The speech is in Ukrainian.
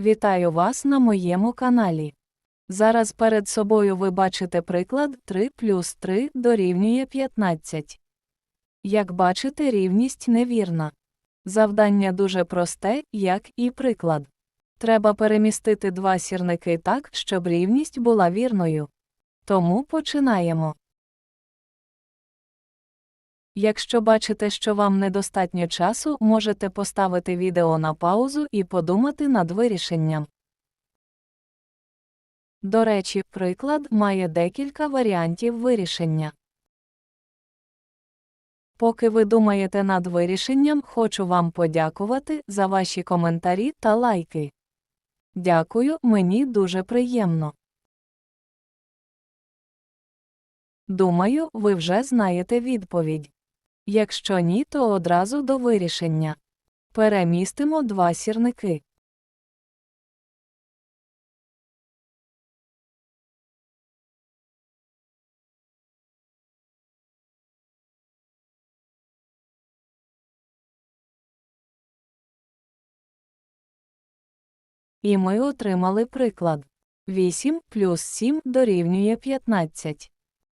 Вітаю вас на моєму каналі. Зараз перед собою ви бачите приклад 3 плюс 3 дорівнює 15. Як бачите, рівність невірна. Завдання дуже просте, як і приклад. Треба перемістити два сірники так, щоб рівність була вірною. Тому починаємо. Якщо бачите, що вам недостатньо часу, можете поставити відео на паузу і подумати над вирішенням. До речі, приклад має декілька варіантів вирішення. Поки ви думаєте над вирішенням, хочу вам подякувати за ваші коментарі та лайки. Дякую, мені дуже приємно. Думаю, ви вже знаєте відповідь. Якщо ні, то одразу до вирішення. Перемістимо два сірники. І ми отримали приклад. 8 плюс 7 дорівнює 15.